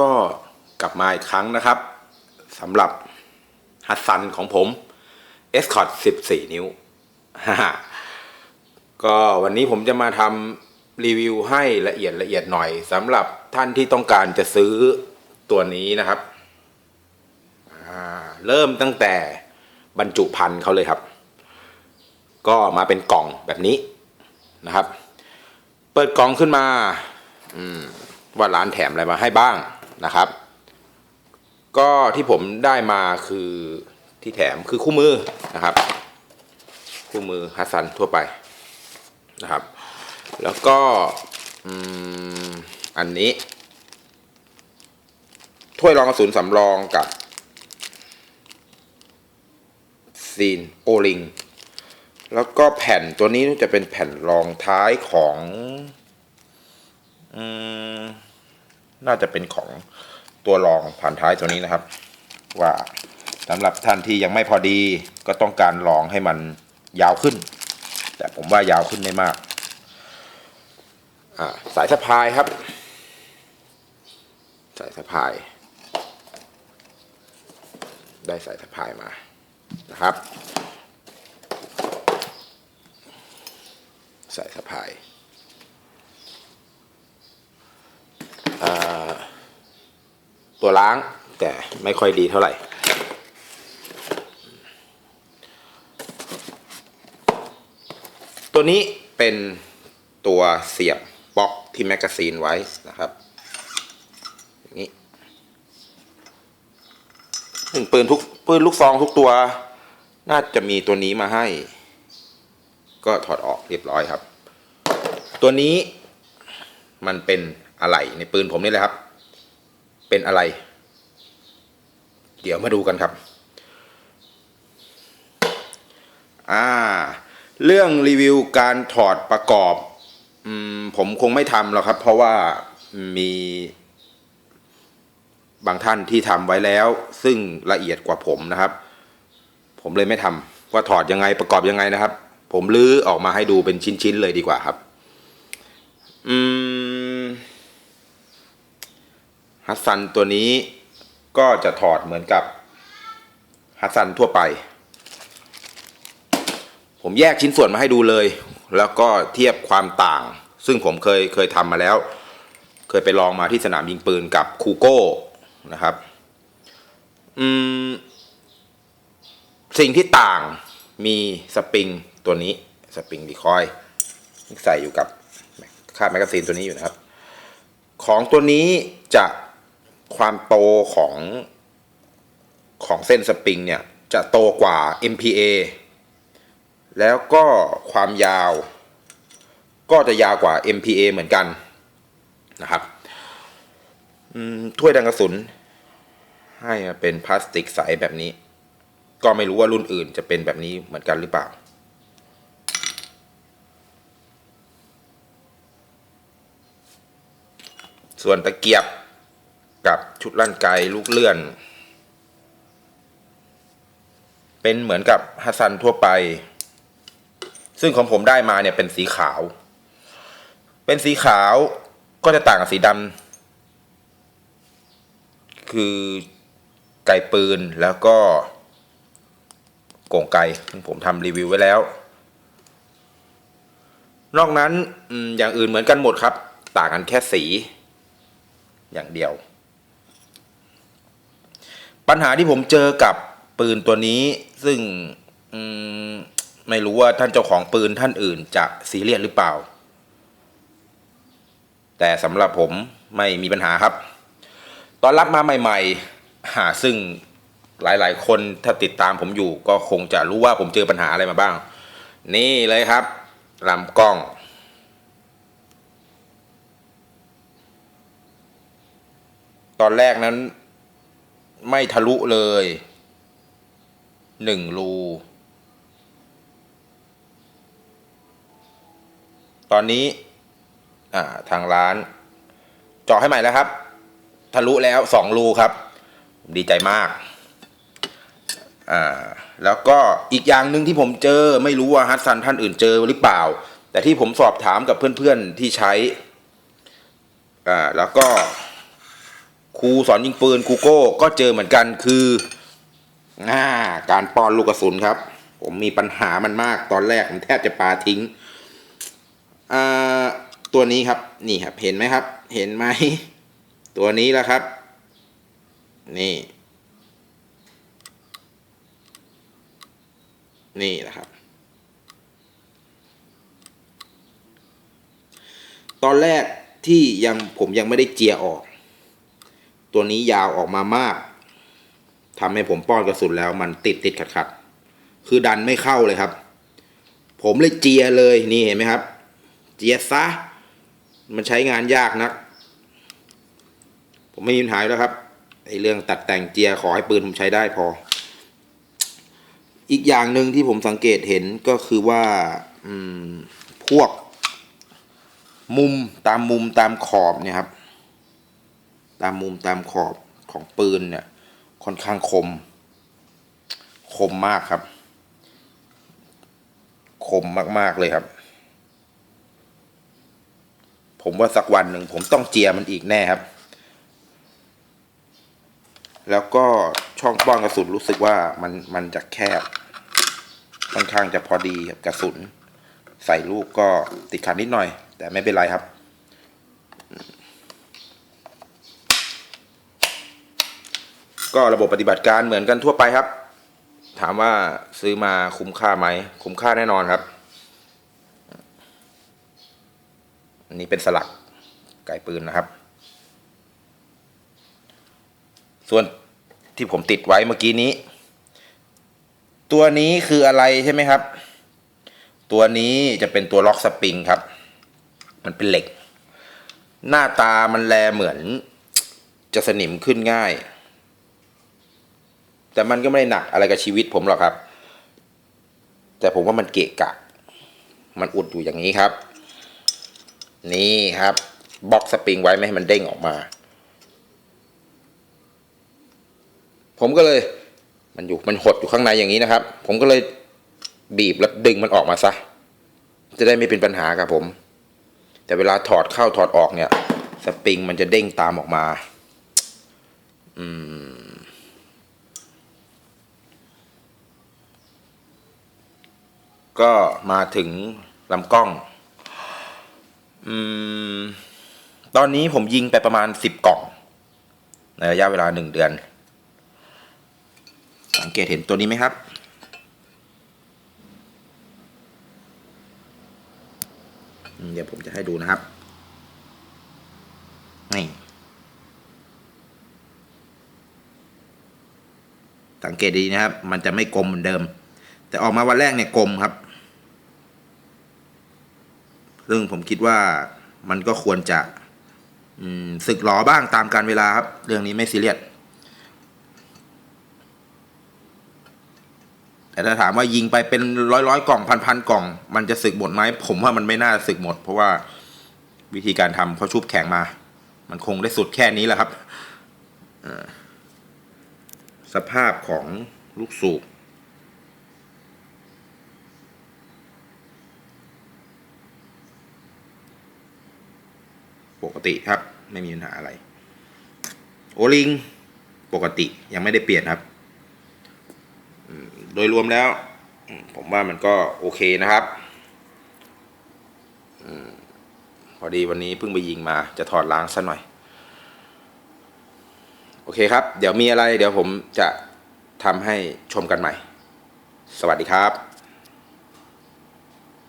ก็กลับมาอีกครั้งนะครับสำหรับฮัตซันของผม e s c o t 14 นิ้ว ก็วันนี้ผมจะมาทำรีวิวให้ละเอียดละเอียดหน่อยสำหรับท่านที่ต้องการจะซื้อตัวนี้นะครับเริ่มตั้งแต่บรรจุภัณฑ์เขาเลยครับ ก็มาเป็นกล่องแบบนี้นะครับ เปิดกล่องขึ้นมามว่าร้านแถมอะไรมาให้บ้าง นะครับ ก็ที่ผมได้มาคือที่แถมคือคู่มือนะครับ คู่มือฮัสซันทั่วไปนะครับ แล้วก็ออันนี้ ถ้วยรองกระสุนสำรองกับซีนโอลิงแล้วก็แผ่นตัวนี้จะเป็นแผ่นรองท้ายของ อืม น่าจะเป็นของตัวรองผ่านท้ายตัวนี้นะครับ ว่าสำหรับท่านที่ยังไม่พอดีก็ต้องการลองให้มันยาวขึ้น แต่ผมว่ายาวขึ้นไม่มากสายสะพายครับ สายสะพาย ได้สายสะพายมานะครับ สายสะพายอ่า ตัวล้าง แต่ไม่ค่อยดีเท่าไหร่ ตัวนี้เป็นตัวเสียบบล็อกที่แมกกาซีนไว้นะครับอย่างนี้ซึ่งปืนทุกปืนลูกซองทุกตัว น่าจะมีตัวนี้มาให้ ก็ถอดออกเรียบร้อยครับ ตัวนี้มันเป็นอะไรในปืนผมนี่แหละครับ เป็นอะไร เดี๋ยวมาดูกันครับ อ่า เรื่องรีวิวการถอดประกอบอมผมคงไม่ทำหรอกครับ เพราะว่ามีบางท่านที่ทำไว้แล้ว ซึ่งละเอียดกว่าผมนะครับ ผมเลยไม่ทำว่าถอดยังไงประกอบยังไงนะครับ ผมลื้อออกมาให้ดูเป็นชิ้นๆเลยดีกว่าครับ อืม ฮัสซันตัวนี้ก็จะถอดเหมือนกับฮัสซันทั่วไป ผมแยกชิ้นส่วนมาให้ดูเลย แล้วก็เทียบความต่าง ซึ่งผมเคยเคยทำมาแล้ว เคยไปลองมาที่สนามยิงปืนกับคูโก้นะครับอืมสิ่งที่ต่างมีสปริงตัวนี้สปริงดีคอยใส่อยู่กับคาดแมกกาซีนตัวนี้อยู่นะครับ ของตัวนี้จะ ความโตของของเส้นสปริงเนี่ย จะโตกว่า MPA แล้วก็ความยาว ก็จะยาวกว่า MPA เหมือนกันนะครับถ้วยดังกระสุน ให้มาเป็นพลาสติกใสแบบนี้ ก็ไม่รู้ว่ารุ่นอื่นจะเป็นแบบนี้เหมือนกันหรือเปล่าส่วนตะเกียบ กับชุดลั่นไกลูกเลื่อน เป็นเหมือนกับฮัสซันทั่วไป ซึ่งของผมได้มาเนี่ยเป็นสีขาว เป็นสีขาวก็จะต่างกับสีดำคือไกปืนแล้วก็โก่งไกซึ่งผมทำรีวิวไว้แล้ว นอกนั้นอมอย่างอื่นเหมือนกันหมดครับ ต่างกันแค่สีอย่างเดียว ปัญหาที่ผมเจอกับปืนตัวนี้ ซึ่งมไม่รู้ว่าท่านเจ้าของปืนท่านอื่นจะซีเรียสหรือเปล่า แต่สำหรับผมไม่มีปัญหาครับ ตอนรับมาใหม่ ๆ หาซึ่งหลายๆ คนถ้าติดตามผมอยู่ก็คงจะรู้ว่าผมเจอปัญหาอะไรมาบ้าง นี่เลยครับลำกล้อง ตอนแรกนั้น ไม่ทะลุเลยหนึ่งรู ตอนนี้ทางร้าน เจาะให้ใหม่แล้วครับ ทะลุแล้วสองรูครับ ดีใจมากอ่าแล้วก็อีกอย่างหนึ่งที่ผมเจอไม่รู้ว่าฮัตซันท่านอื่นเจอหรือเปล่า แต่ที่ผมสอบถามกับเพื่อนๆที่ใช้อ่าแล้วก็ ครูสอนยิงปืนครูโก้ก็เจอเหมือนกันคืออ่าการป้อนลูกกระสุนครับ ผมมีปัญหามันมากตอนแรกผมแทบจะปาทิ้งอ่าตัวนี้ครับนี่ครับเห็นไหมครับ เห็นไหมตัวนี้แหละครับ นี่ นี่แหละครับ ตอนแรกที่ยังผมยังไม่ได้เจียออก ตัวนี้ยาวออกมามากทำให้ผมป้อนกระสุนแล้วมันติดติดขัดขัดคือดันไม่เข้าเลยครับ ผมเลยเจียเลยนี่เห็นไหมครับ เจียซะ มันใช้งานยากนัก ผมไม่มีปัญหายแล้วครับไอ้เรื่องตัดแต่งเจียขอให้ปืนผมใช้ได้พอ อีกอย่างหนึ่งที่ผมสังเกตเห็นก็คือว่าพวกมุมตามมุมตามขอบเนี่ยครับ ตามมุมตามขอบของปืนเนี่ย ค่อนข้างคม คมมากครับ คมมากๆเลยครับ ผมว่าสักวันหนึ่งผมต้องเจียมันอีกแน่ครับ แล้วก็ช่องป้อนกระสุนรู้สึกว่ามันมันจะแคบ ค่อนข้างจะพอดีกับกระสุน ใส่ลูกก็ติดขัดนิดหน่อย แต่ไม่เป็นไรครับ ก็ระบบปฏิบัติการเหมือนกันทั่วไปครับ ถามว่าซื้อมาคุ้มค่าไหม คุ้มค่าแน่นอนครับ อันนี้เป็นสลักไก่ปืนนะครับ ส่วนที่ผมติดไว้เมื่อกี้นี้ ตัวนี้คืออะไรใช่ไหมครับ ตัวนี้จะเป็นตัวล็อกสปริงครับ มันเป็นเหล็ก หน้าตามันแลเหมือนจะสนิมขึ้นง่าย แต่มันก็ไม่ได้หนักอะไรกับชีวิตผมหรอกครับ แต่ผมว่ามันเกะกะ มันอุดอยู่อย่างนี้ครับ นี่ครับบล็อกสปริงไว้ไม่ให้มันเด้งออกมา ผมก็เลย มันอยู่มันหดอยู่ข้างในอย่างนี้นะครับ ผมก็เลยบีบแล้วดึงมันออกมาซะ จะได้ไม่เป็นปัญหากับผม แต่เวลาถอดเข้าถอดออกเนี่ย สปริงมันจะเด้งตามออกมา อืม ก็มาถึงลำกล้อง อืม ตอนนี้ผมยิงไปประมาณสิบกล่อง ในระยะเวลาหนึ่งเดือน สังเกตเห็นตัวนี้ไหมครับ เดี๋ยวผมจะให้ดูนะครับ นี่ สังเกตดีนะครับ มันจะไม่กลมเหมือนเดิม แต่ออกมาวันแรกเนี่ยกลมครับ ซึ่งผมคิดว่ามันก็ควรจะอืมสึกหลอบ้างตามการเวลาครับ เรื่องนี้ไม่ซีเรียสแต่ถ้าถามว่ายิงไปเป็นร้อยร้อยกล่องพันพันกล่อง มันจะสึกหมดไหมผมว่ามันไม่น่าสึกหมด เพราะว่าวิธีการทำเขาชุบแข็งมา มันคงได้สุดแค่นี้แหละครับสภาพของลูกสูบ กติครับ ไม่มีปัญหาอะไร โอลิง ปกติยังไม่ได้เปลี่ยนครับ โดยรวมแล้ว ผมว่ามันก็โอเคนะครับพอดีวันนี้เพิ่งไปยิงมาจะถอดล้างซะหน่อย โอเคครับ เดี๋ยวมีอะไร เดี๋ยวผมจะทำให้ชมกันใหม่ สวัสดีครับ